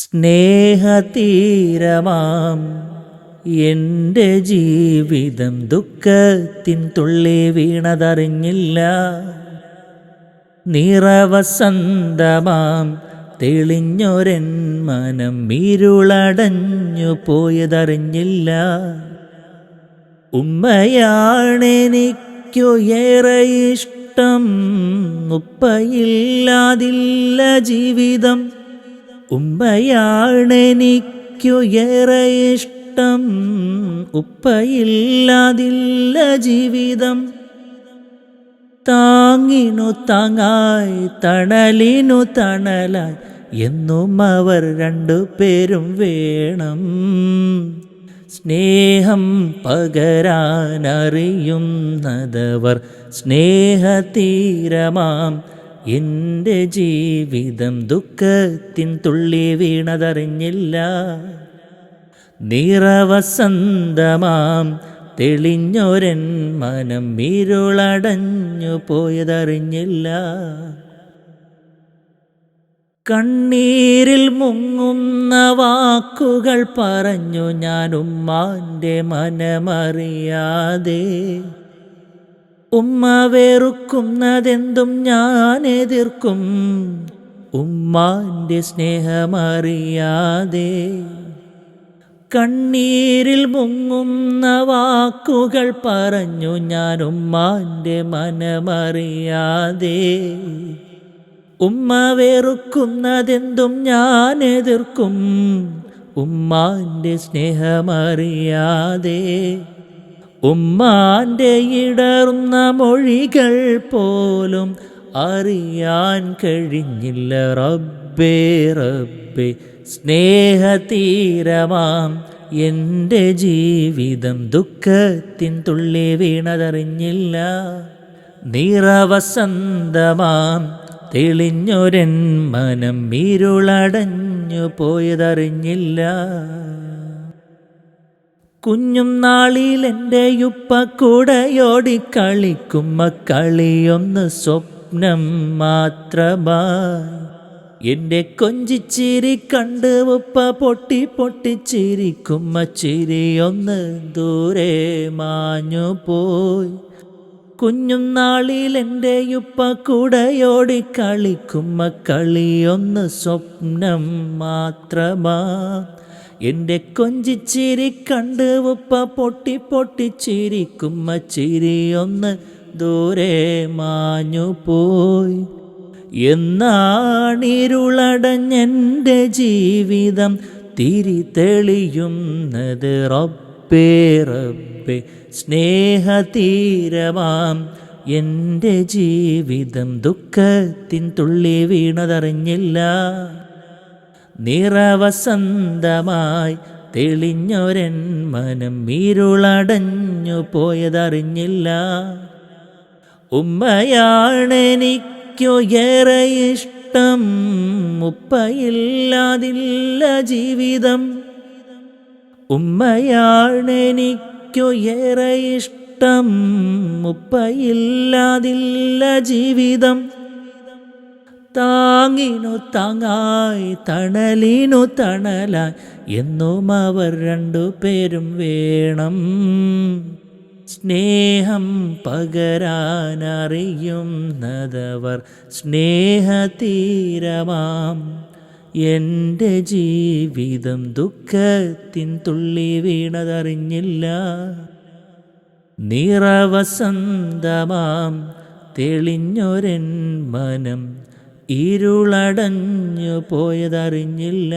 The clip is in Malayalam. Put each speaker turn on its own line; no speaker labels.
സ്നേഹതീരമാം. എന്റെ ജീവിതം ദുഃഖത്തിൻ തുള്ളി വീണതറിഞ്ഞില്ല. നിറവസന്തമാം. തെളിഞ്ഞൊരൻ മനം ഇരുളടഞ്ഞു പോയതറിഞ്ഞില്ല. ഉമ്മയാണെനിക്കു ഏറെ ഇഷ്ടം. ഉപ്പയില്ലാതില്ല ജീവിതം. ഉമ്മയാണെനിക്കു ഏറെ ഇഷ്ടം ഉപ്പയില്ലാതില്ല ജീവിതം. താങ്ങിനു താങ്ങായി തണലിനു തണലായി എന്നും അവർ രണ്ടു പേരും വേണം. സ്നേഹം പകരാനറിയുന്നതവർ സ്നേഹതീരമാം എന്റെ ജീവിതം ദുഃഖത്തിൻ തുള്ളി വീണതറിഞ്ഞില്ല. നിറവസന്തമാം തെളിഞ്ഞൊരൻ മനം ഇരുളടഞ്ഞു പോയതറിഞ്ഞില്ല. കണ്ണീരിൽ മുങ്ങുന്ന വാക്കുകൾ പറഞ്ഞു ഞാൻ ഉമ്മാന്റെ മനമറിയാതെ. ഉമ്മ വെറുക്കുന്നതെന്തും ഞാൻ എതിർക്കും. ഉമ്മാന്റെ സ്നേഹമറിയാതെ കണ്ണീരിൽ മുങ്ങുന്ന വാക്കുകൾ പറഞ്ഞു ഞാൻ ഉമ്മാന്റെ മനമറിയാതെ. ഉമ്മ വെറുക്കുന്നതെന്തും ഞാൻ എതിർക്കും. ഉമ്മാന്റെ സ്നേഹമറിയാതെ ഉമ്മാന്റെ ഇടറുന്ന മൊഴികൾ പോലും അറിയാൻ കഴിഞ്ഞില്ല. റബ്ബേ റബ്ബേ സ്നേഹതീരമാം എന്റെ ജീവിതം. ദുഃഖത്തിൻ തുള്ളി വീണതറിഞ്ഞില്ല. നിറവസന്തമാം തെളിഞ്ഞൊരൻ മനം ഇരുളടഞ്ഞു പോയതറിഞ്ഞില്ല. കുഞ്ഞും നാളിൽ എന്റെ ഉപ്പ കൂടയോടി കളിക്കുമ്മ കളിയൊന്ന് സ്വപ്നം മാത്രമായി. എന്റെ കൊഞ്ചിച്ചിരി കണ്ട് ഉപ്പ പൊട്ടി പൊട്ടിച്ചിരിക്കുമ്മ ചിരിയൊന്ന് ദൂരെ മാഞ്ഞു പോയി. കുഞ്ഞും നാളിൽ എന്റെ ഉപ്പ കൂടയോടി കളിക്കുമ്മ കളിയൊന്ന് സ്വപ്നം മാത്രമാ എന്റെ കൊഞ്ചിച്ചിരി കണ്ട് ഉപ്പ പൊട്ടി പൊട്ടിച്ചിരിക്കുമ്മ ചിരിയൊന്ന് ദൂരെ മാഞ്ഞു പോയി. എന്നാണിരുളടഞ്ഞെന്റെ ജീവിതം തിരി തെളിയുന്നത് റബ്ബേ റബ്ബേ. സ്നേഹതീരമാം എന്റെ ജീവിതം ദുഃഖത്തിൻ തുള്ളി വീണതറിഞ്ഞില്ല. നിറവസന്തമായി തെളിഞ്ഞൊരൻ മനം ഇരുളടഞ്ഞു പോയതറിഞ്ഞില്ല. ഉമ്മയാണെനിക്കു ഏറെ ഇഷ്ടം ഉപ്പയില്ലാതില്ല ജീവിതം. ഉമ്മയാണെനിക്കു ഏറെ ഇഷ്ടം ഉപ്പയില്ലാതില്ല ജീവിതം. താങ്ങിനു താങ്ങായി തണലിനു തണലായി. എന്നും അവർ രണ്ടു പേരും വേണം. സ്നേഹം പകരാനറിയുന്നതവർ സ്നേഹതീരമാം. എന്റെ ജീവിതം ദുഃഖത്തിൻ തുള്ളി വീണതറിഞ്ഞില്ല. നിറവസന്തമാം തെളിഞ്ഞൊരൻ മനം ഇരുളടഞ്ഞു പോയതറിഞ്ഞില്ല.